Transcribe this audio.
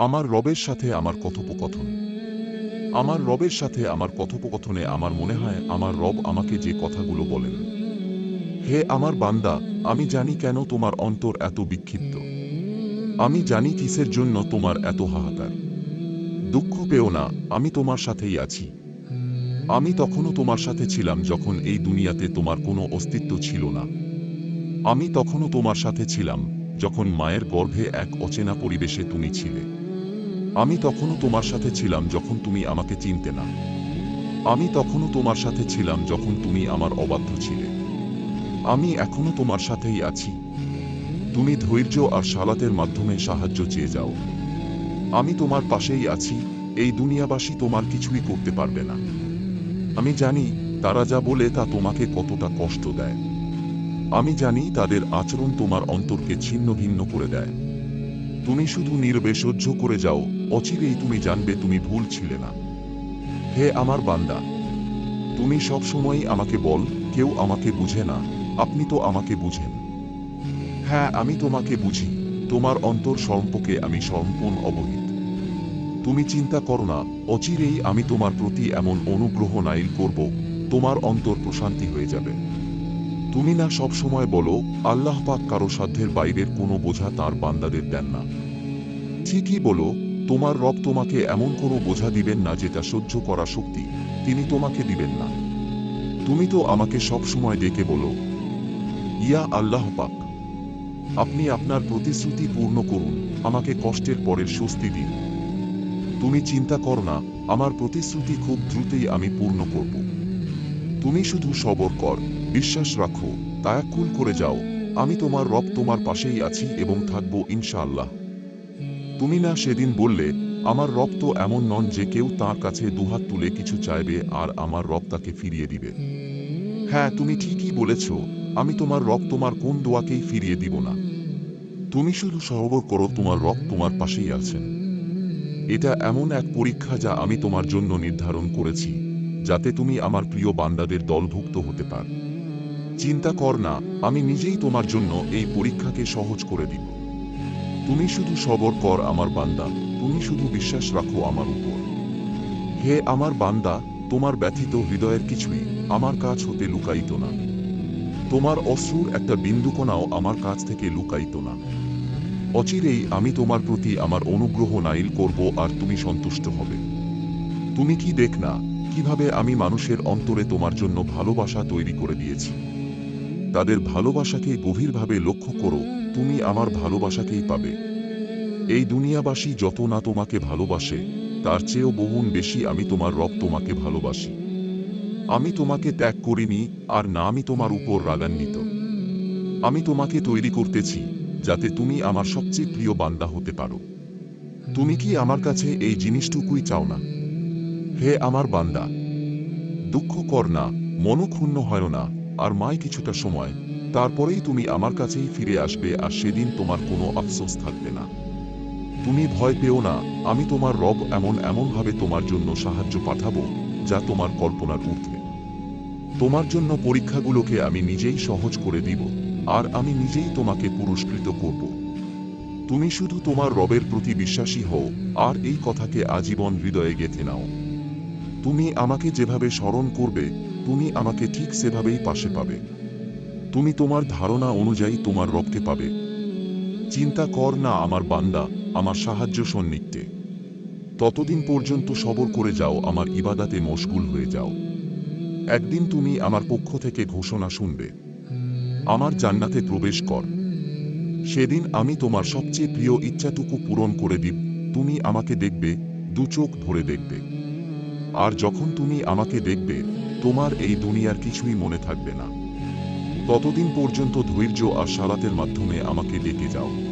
আমার রবের সাথে আমার কথোপকথন। আমার রবের সাথে আমার কথোপকথনে আমার মনে হয় আমার রব আমাকে যে কথাগুলো বলেন। হে আমার বান্দা, আমি জানি কেন তোমার অন্তর এত বিক্ষিপ্ত। আমি জানি কিসের জন্য তোমার এত হাহাকার। দুঃখ পেও না, আমি তোমার সাথেই আছি। আমি তখনও তোমার সাথে ছিলাম যখন এই দুনিয়াতে তোমার কোনো অস্তিত্ব ছিল না। আমি তখনও তোমার সাথে ছিলাম যখন মায়ের গর্ভে এক অচেনা পরিবেশে তুমি ছিলে। আমি তখনও তোমার সাথে ছিলাম যখন তুমি আমাকে চিনতে না। আমি তখনও তোমার সাথে ছিলাম যখন তুমি আমার অবাধ্য ছিলে। আমি এখনও তোমার সাথেই আছি। তুমি ধৈর্য আর সালাতের মাধ্যমে সাহায্য চেয়ে যাও। আমি তোমার পাশেই আছি, এই দুনিয়াবাসী তোমার কিছুই করতে পারবে না। আমি জানি তারা যা বলে তা তোমাকে কতটা কষ্ট দেয়। আমি জানি তাদের আচরণ তোমার অন্তরকে ছিন্ন ভিন্ন করে দেয়। তুমি শুধু নীরবে সহ্য করে যাও। অচিরেই তুমি জানবে তুমি ভুল ছিলে না। হে আমার বান্দা, তুমি সব সময়ই আমাকে বল, কেউ আমাকে বুঝে না। আপনি তো আমাকে বুঝেন। হ্যাঁ আমি তোমাকে বুঝি। তোমার অন্তর সম্পর্কে আমি সম্পূর্ণ অবহিত। তুমি চিন্তা করো না, অচিরেই আমি তোমার প্রতি এমন অনুগ্রহ নাইল করব, তোমার অন্তর প্রশান্তি হয়ে যাবে। তুমি না সব সময় বলো, আল্লাহ পাক কারও সাধ্যের বাইরের কোনো বোঝা তার বান্দাদের দেন না। ঠিকই বলো, তোমার রব তোমাকে এমন কোনো বোঝা দিবেন না যেটা সহ্য করা শক্তি, তিনি তোমাকে দিবেন না। তুমি তো আমাকে সব সময় ডেকে বলো, ইয়া আল্লাহ পাক, আপনি আপনার প্রতিশ্রুতি পূর্ণ করুন, আমাকে কষ্টের পরের স্বস্তি দিন। তুমি চিন্তা কর না, আমার প্রতিশ্রুতি খুব দ্রুতই আমি পূর্ণ করব। তুমি শুধু সবর কর। বিশ্বাস রাখো, তায়াক্কুল করে যাও। আমি তোমার রব তোমার পাশেই আছি এবং থাকব ইনশাআল্লাহ। তুমি না সেদিন বললে, আমার রব তো এমন নন যে কেউ তার কাছে দুহাত তুলে কিছু চাইবে আর আমার রব তাকে ফিরিয়ে দিবে। হ্যাঁ তুমি ঠিকই বলেছ, আমি তোমার রব তোমার কোন দোয়াকেই ফিরিয়ে দিব না। তুমি শুধু সহবর করো তোমার রব তোমার পাশেই আছেন। এটা এমন এক পরীক্ষা যা আমি তোমার জন্য নির্ধারণ করেছি, যাতে তুমি আমার প্রিয় বান্দাদের দলভুক্ত হতে পার। চিন্তা কর না, আমি নিজেই তোমার জন্য এই পরীক্ষাকে সহজ করে দিব। তুমি শুধু সবর কর আমার বান্দা, তুমি শুধু বিশ্বাস রাখো আমার উপর। হে আমার বান্দা, তোমার ব্যথিত হৃদয়ের কিছুই আমার কাছ হতে লুকাইত না। তোমার অশ্রুর একটা বিন্দুকণাও আমার কাছ থেকে লুকাইত না। অচিরেই আমি তোমার প্রতি আমার অনুগ্রহ নাইল করব আর তুমি সন্তুষ্ট হবে। তুমি কি দেখ না, কীভাবে আমি মানুষের অন্তরে তোমার জন্য ভালোবাসা তৈরি করে দিয়েছি। তাদের ভালোবাসাকে গভীরভাবে লক্ষ্য করো, তুমি আমার ভালোবাসাকেই পাবে। এই দুনিয়াবাসী যত না তোমাকে ভালোবাসে, তার চেয়েও বহুন বেশি আমি তোমার রব তোমাকে ভালোবাসি। আমি তোমাকে ত্যাগ করিনি, আর না আমি তোমার উপর রাগান্বিত। আমি তোমাকে তৈরি করতেছি, যাতে তুমি আমার সবচেয়ে প্রিয় বান্দা হতে পারো। তুমি কি আমার কাছে এই জিনিসটুকুই চাও না? হে আমার বান্দা, দুঃখ কর না, মনক্ষুণ্ণ হয় না। আর মাই কিছুটা সময়, তারপরেই তুমি আমার কাছেই ফিরে আসবে আর সেদিন তোমার কোনো আফসোস থাকবে না। তুমি ভয় পেও না, আমি তোমার রব এমন এমনভাবে তোমার জন্য সাহায্য পাঠাবো, যা তোমার কল্পনার ঊর্ধ্বে। তোমার জন্য পরীক্ষাগুলোকে আমি নিজেই সহজ করে দিব, আর আমি নিজেই তোমাকে পুরস্কৃত করব। তুমি শুধু তোমার রবের প্রতি বিশ্বাসী হও, আর এই কথাকে আজীবন হৃদয়ে গেঁথে নাও। তুমি আমাকে যেভাবে স্মরণ করবে তুমি আমাকে ঠিক সেভাবেই পাশে পাবে। তুমি তোমার ধারণা অনুযায়ী তোমার রক্তে পাবে। চিন্তা কর না, আমার বান্দা, আমার সাহায্য সন্নিগ্ধে ততদিন পর্যন্ত সবর করে যাও, আমার ইবাদাতে মশগুল হয়ে যাও। একদিন তুমি আমার পক্ষ থেকে ঘোষণা শুনবে। আমার জান্নাতে প্রবেশ কর। সেদিন আমি তোমার সবচেয়ে প্রিয় ইচ্ছাটুকু পূরণ করে দিব। তুমি আমাকে দেখবে, দু চোখ ভরে দেখবে। আর যখন তুমি আমাকে দেখবে তোমার এই দুনিয়ার কিছুই মনে থাকবে না। ততদিন পর্যন্ত ধৈর্য আর সালাতের মাধ্যমে আমাকে ডেকে যাও।